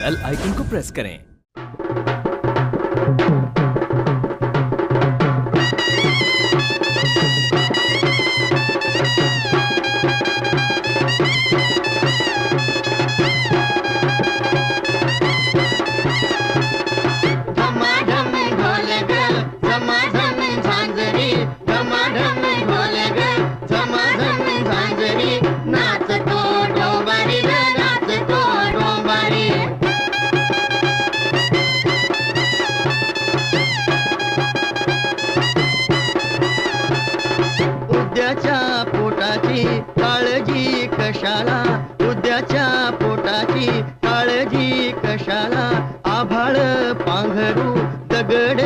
Bell icon को press करें। पोटाची काळजी कशाला? उद्याच्या पोटाची काळजी कशाला? आभाळ पांघरू दगड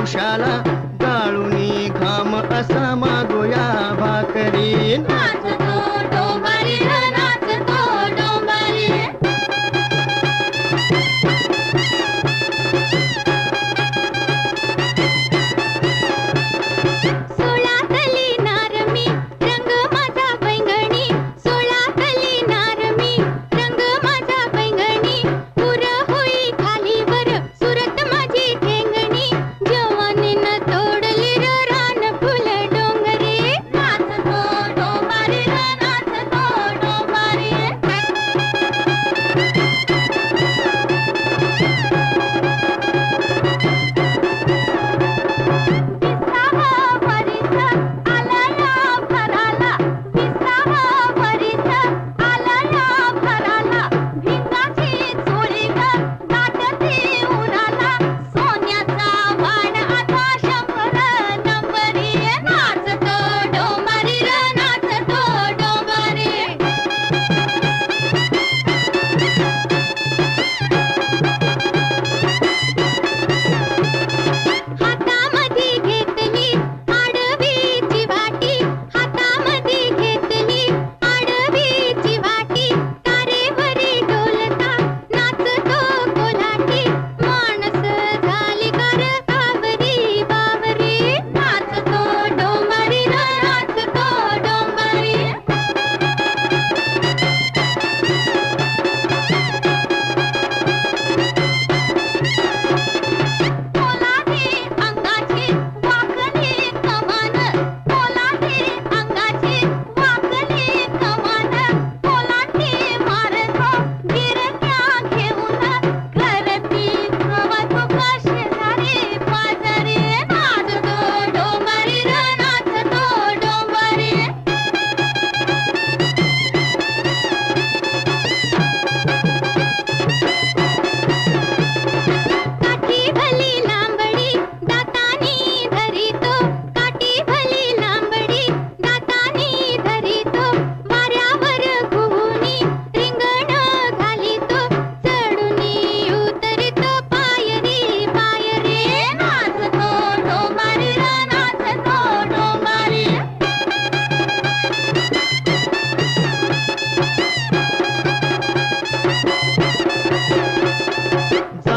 उशाला. गाळूनी घाम असा मागोया भाकरी.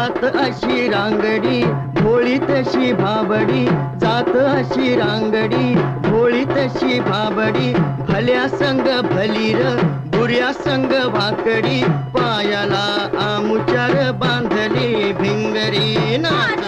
जात अशी रांगडी होळी तशी भाबडी. जात अशी रांगडी होळी तशी भाबडी. भल्या संग भलीर बुऱ्या संग वाकडी. पायाला आमुचार बांधली भिंगरी नाच